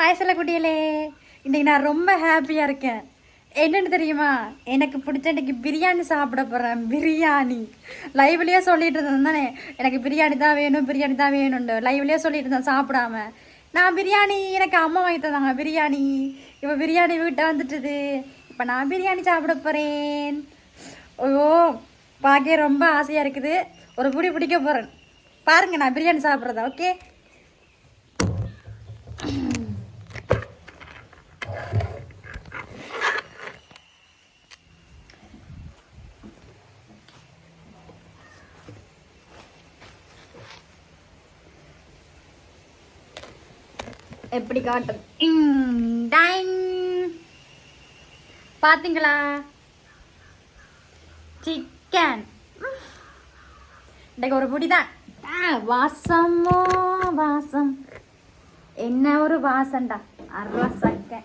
Hi சொல்ல குட்டியலே இன்றைக்கி நான் ரொம்ப ஹாப்பியாக இருக்கேன். என்னன்னு தெரியுமா? எனக்கு பிடிச்ச இன்றைக்கி பிரியாணி சாப்பிட போகிறேன் பிரியாணி. லைவ்லேயே சொல்லிட்டு இருந்தேன் தானே. எனக்கு பிரியாணி தான் வேணும் பிரியாணி தான் வேணும்னு. லைவ்லேயே சொல்லிட்டு இருந்தேன் சாப்பிடாம. நான் பிரியாணி எனக்கு அம்மா வாங்கி தந்தாங்க. பிரியாணி. இப்போ பிரியாணி வீட்டை வந்துட்டுது. இப்போ நான் பிரியாணி சாப்பிட போகிறேன் ஓ பார்க்க ரொம்ப ஆசையாக இருக்குது. ஒரு புடி பிடிக்க போகிறேன் பாருங்கள் நான் பிரியாணி சாப்பிட்றதா ஓகே எப்படி காட்டும்? இங், பாத்தீங்களா? சிக்கன் இன்னைக்கு ஒரு புடிதான் வாசமோ வாசம். என்ன ஒரு வாசம்டா? அரசக்க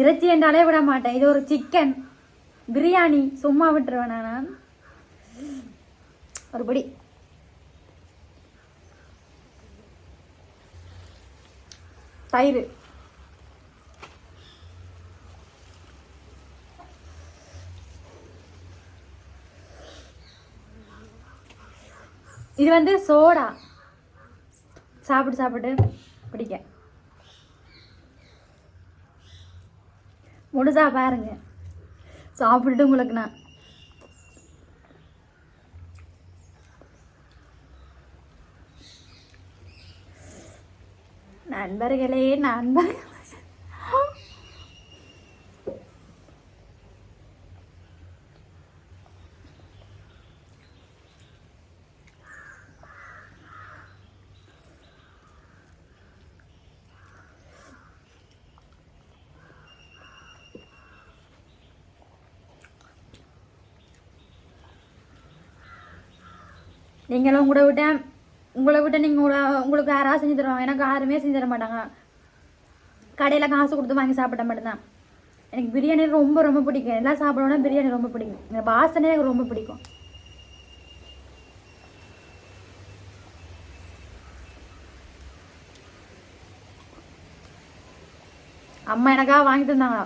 இறைச்சி என்றாலே விட மாட்டேன். இது ஒரு சிக்கன் பிரியாணி. சும்மா விட்டுருவேன் நான்? ஒரு தயிர். இது வந்து சோடா. சாப்பிட்டு சாப்பிட்டு பிடிக்க. முடிஞ்சா பாருங்க. சாப்பிட்டுட்டு உங்களுக்கு நான் நண்பர்களே நண்பர்கள். நீங்களும் கூட விட்டேன். உங்களை விட்டு நீங்கள் உங்களுக்கு யாராவது செஞ்சு தருவாங்க. எனக்கு யாருமே செஞ்சு தர மாட்டாங்க. கடையில் காசு கொடுத்து வாங்கி சாப்பிட மட்டும்தான். எனக்கு பிரியாணி ரொம்ப ரொம்ப பிடிக்கும். எல்லாம் சாப்பிடணும்னா பிரியாணி ரொம்ப பிடிக்கும். இந்த வாசனை எனக்கு ரொம்ப பிடிக்கும். அம்மா எனக்காக வாங்கி தந்தாங்க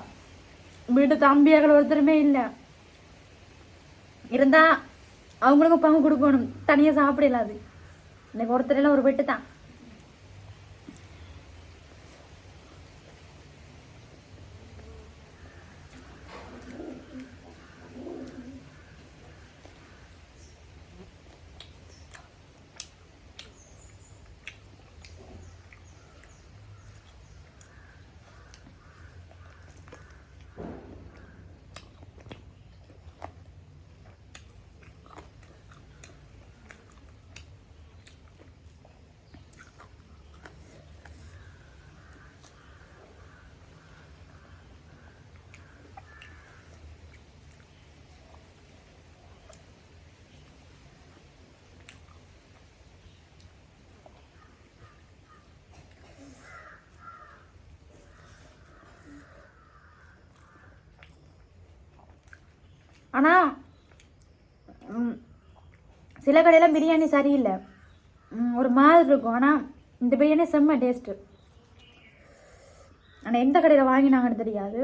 வீட்டு தம்பியாக்கள் ஒருத்தருமே இல்லை. இருந்தால் அவங்களுக்கும் பங்கு கொடுக்கணும். தனியாக சாப்பிடலாது. இன்னைக்கு ஒருத்தர் எல்லாம் ஒரு வெட்டு தான் ஆனால் சில கடையில் பிரியாணி சரியில்லை. ஒரு மாதிரி இருக்கும். ஆனால் இந்த பிரியாணி செம்ம டேஸ்ட்டு ஆனால் எந்த கடையில் வாங்கினாங்கன்னு தெரியாது.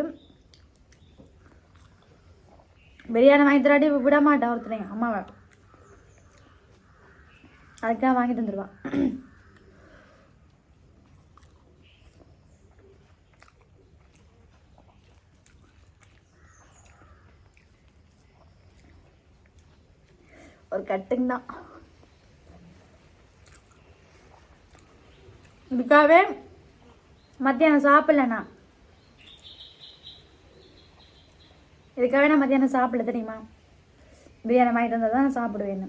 பிரியாணி வாங்கி தராட்டி விட மாட்டேன் ஒருத்தரையும் அம்மாவை. அதுக்காக வாங்கி தந்துடுவான் ஒரு கட்டுங்க. தான் இதுக்காகவே மத்தியானம் சாப்பிடலண்ணா இதுக்காகவே நான் மத்தியானம் சாப்பிடல தெரியுமா? பிரியாணி வாங்கிட்டு வந்தால் தான் நான் சாப்பிடுவேன்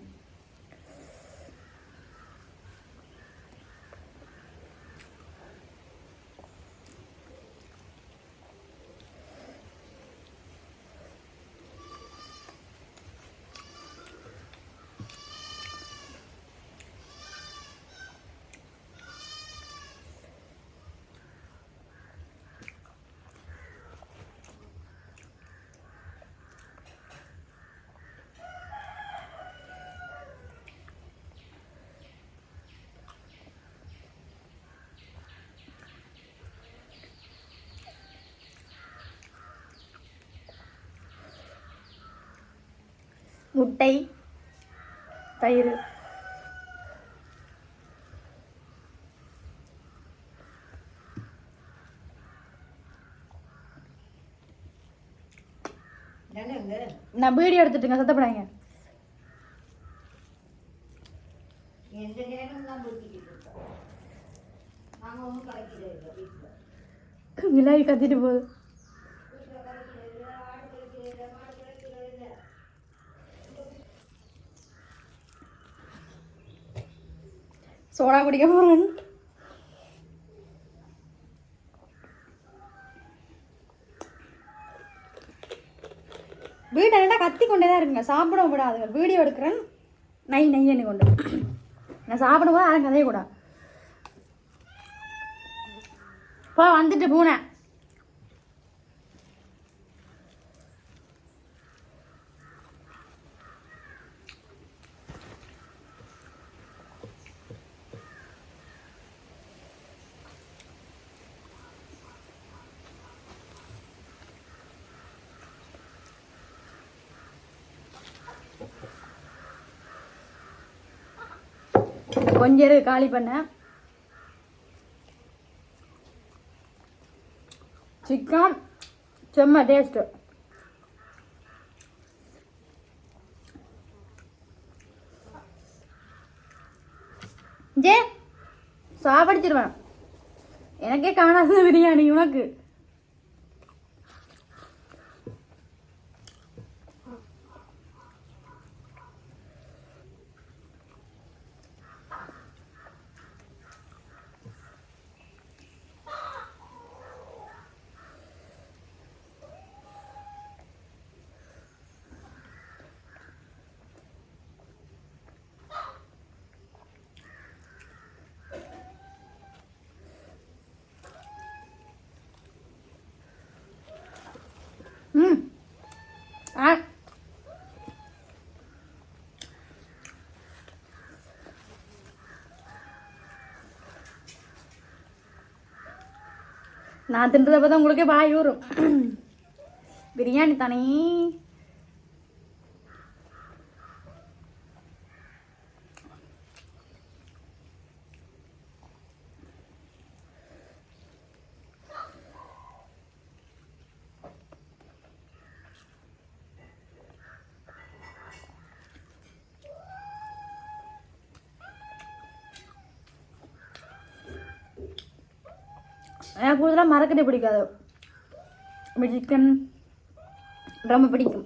முட்டை தயிர் என்னங்க நான் வீடியோ எடுத்துட்டுங்க சத்தப்படாங்க எந்த நேரம் தான் ஊற்றிக்கிட்டு இருக்கோம் நாங்கள் ஒன்றும் கலைக்கிறது இல்லை வீட்டில் விலாகி கத்திட்டு போகுது சோடா குடிக்க போகிறேன் வீட்டை நல்லா கத்தி கொண்டே தான் இருக்குங்க. சாப்பிட விடாதுங்க வீடியோ எடுக்கிறேன். நை நையன்னு கொண்டு. நான் சாப்பிடும் போது யாரும் கதைய போ வந்துட்டு பூனை. கொஞ்சம் காலி பண்ண. சிக்கன் செம்ம டேஸ்ட்டு ஜே சாப்பிடுச்சிருவேன். எனக்கே காணாத பிரியாணி உனக்கு ம் ஆ நான் தின்றதை பார்த்தா உங்களுக்கே பாய் ஊறும். பிரியாணி தானே? எனக்கு கூடுதலாக மறக்கதே பிடிக்காது. சிக்கன் ரொம்ப பிடிக்கும்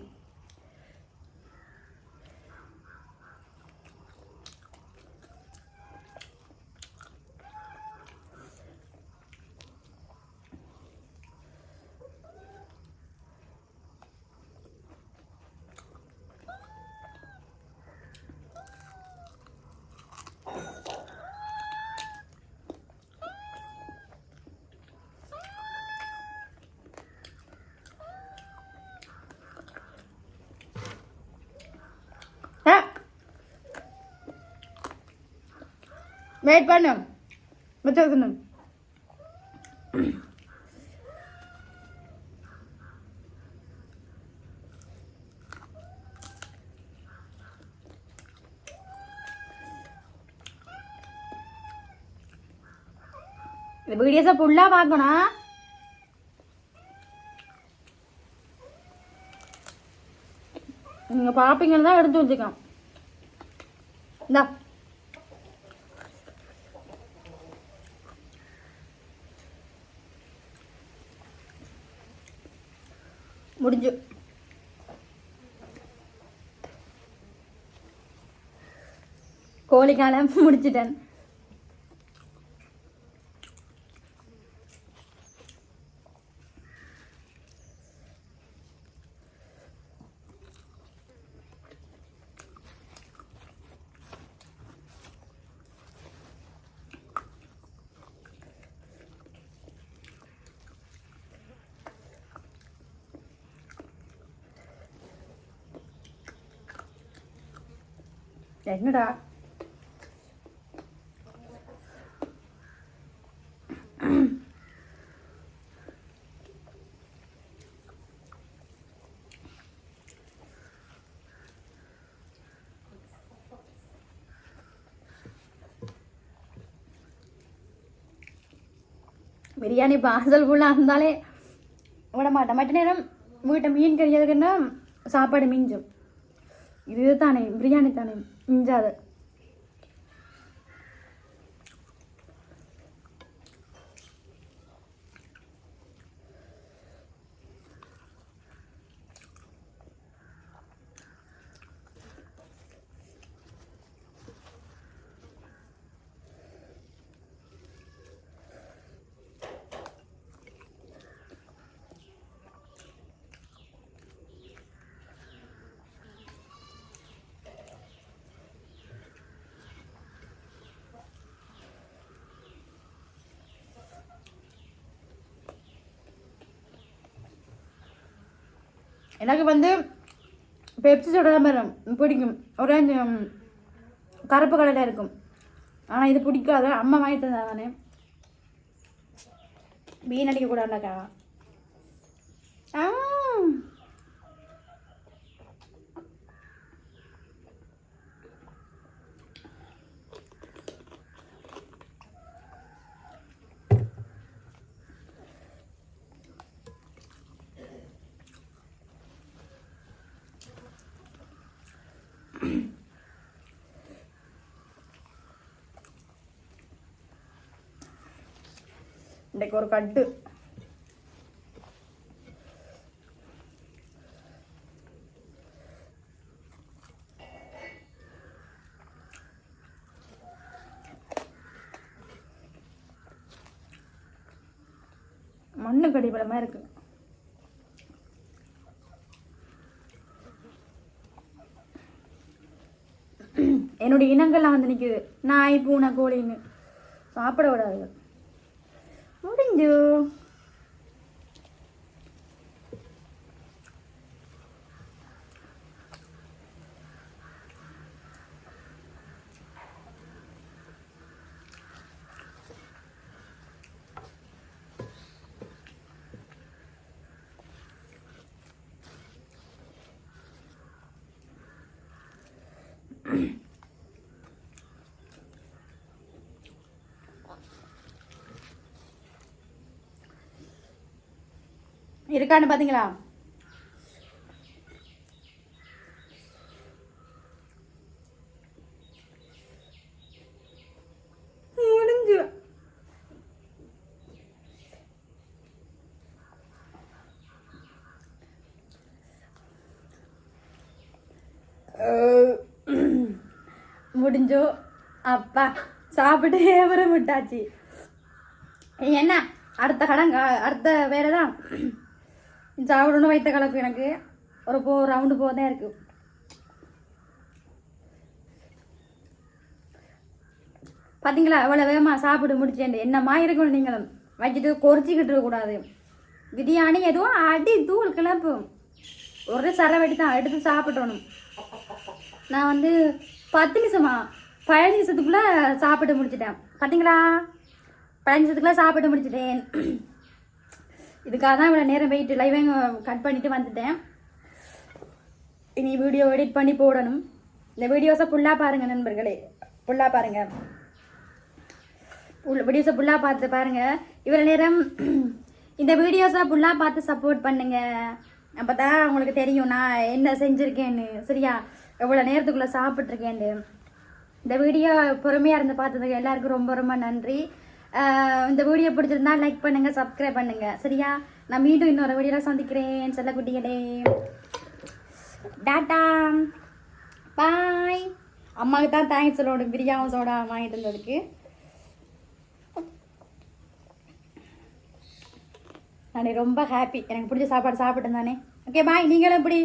ஆ வெயிட் பண்ணு. வச்சுக்கணும் இந்த வீடியோஸை ஃபுல்லாக பார்க்கணும் நீங்கள் பார்ப்பீங்கன்னு தான் எடுத்து வச்சுக்கோம் இந்தா. முடிஞ்சு கோழிக்காலம் முடிச்சிட்டேன் என்னடா? பிரியாணி பாசல் ஃபுல்லாக இருந்தாலே விட மாட்டேன். மற்ற நேரம் வீட்டை மீன் கறி எதுக்குன்னா சாப்பாடு மிஞ்சும். இது தானே பிரியாணி தானே. 你咋的 எனக்கு வந்து பெப்சி சோடா தான் பிடிக்கும். ஒரே கருப்பு கலரில் இருக்கும். ஆனால் இது பிடிக்காது. அம்மா வாங்கி தந்தா தானே. மீன் அடிக்கக்கூடாதுக்கா ஆ. இன்றைக்கு ஒரு கட்டு. மண்ணு கடிபடமா இருக்கு. என்னுடைய இனங்கள்லாம் வந்து நிற்குது நாய் பூனை கோழின்னு. சாப்பிட விடாது முடிஞ்சு இருக்கான்னு பார்த்தீங்களா முடிஞ்சு. முடிஞ்சோ? அப்பா சாப்பிட்டு விட்டாச்சு என்ன? அடுத்த கடன் அடுத்த வேலை தான் சாப்பிடணும் வைத்த கலப்பு எனக்கு. ஒரு போ ரவுண்டு போதே இருக்கு. பார்த்தீங்களா எவ்வளோ வேகமாக சாப்பிட்டு முடிச்சேன் என்னம்மா இருக்கணும் நீங்களும் வச்சுட்டு கொறிச்சிக்கிட்டு இருக்கக்கூடாது பிரியாணி எதுவும் அடி தூள் கிளப்பும் ஒரு சரை வெட்டி தான் எடுத்து சாப்பிட்டணும் நான் வந்து பத்து நிமிஷமா பதினஞ்சு நிமிஷத்துக்குள்ளே சாப்பிட்டு முடிச்சிட்டேன். பார்த்தீங்களா பதினஞ்சு நிமிஷத்துக்குள்ளே சாப்பிட்டு முடிச்சிட்டேன். இதுக்காக தான் இவ்வளோ நேரம் வெயிட் லைவே கட் பண்ணிட்டு வந்துட்டேன். இனி வீடியோ எடிட் பண்ணி போடணும். இந்த வீடியோஸை ஃபுல்லாக பாருங்கள் நண்பர்களே. ஃபுல்லாக பாருங்கள் வீடியோஸை ஃபுல்லாக பார்த்து பாருங்கள் இவ்வளோ நேரம் இந்த வீடியோஸை ஃபுல்லாக பார்த்து சப்போர்ட் பண்ணுங்கள் அப்போ தான் உங்களுக்கு தெரியும் நான் என்ன செஞ்சுருக்கேன்னு. சரியா? எவ்வளோ நேரத்துக்குள்ளே சாப்பிட்ருக்கேன்னு இந்த வீடியோ பொறுமையாக இருந்து பார்த்ததுக்கு எல்லாருக்கும் ரொம்ப ரொம்ப நன்றி. இந்த வீடியோ பிடிச்சிருந்தா லைக் பண்ணுங்கள் சப்ஸ்கிரைப் பண்ணுங்கள் சரியா? நான் மீண்டும் இன்னொரு வீடியோவில் சந்திக்கிறேன் செல்லக்குட்டிகளே டாட்டா. பாய் அம்மாவுக்கு தான் தேங்க்ஸ் சொல்லணும். பிரியாவும் சோடா வாங்கிட்டு இருந்ததுக்கு நான் ரொம்ப ஹாப்பி எனக்கு பிடிச்ச சாப்பாடு சாப்பிட்டேன் தானே. ஓகே பாய் நீங்களும் இப்படி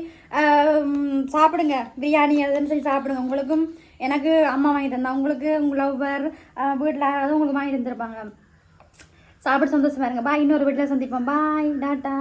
சாப்பிடுங்க. பிரியாணி அதுன்னு சொல்லி சாப்பிடுங்க. உங்களுக்கும் எனக்கு அம்மா வாங்கி தந்தா உங்களுக்கு உங்கள் லவ்வர் வீட்டில் யாராவது உங்களுக்கு வாங்கி தந்துருப்பாங்க. சாப்பிட்டு சந்தோஷமா இருங்க. பாய் இன்னொரு வீட்டில் சந்திப்போம். பாய் டாட்டா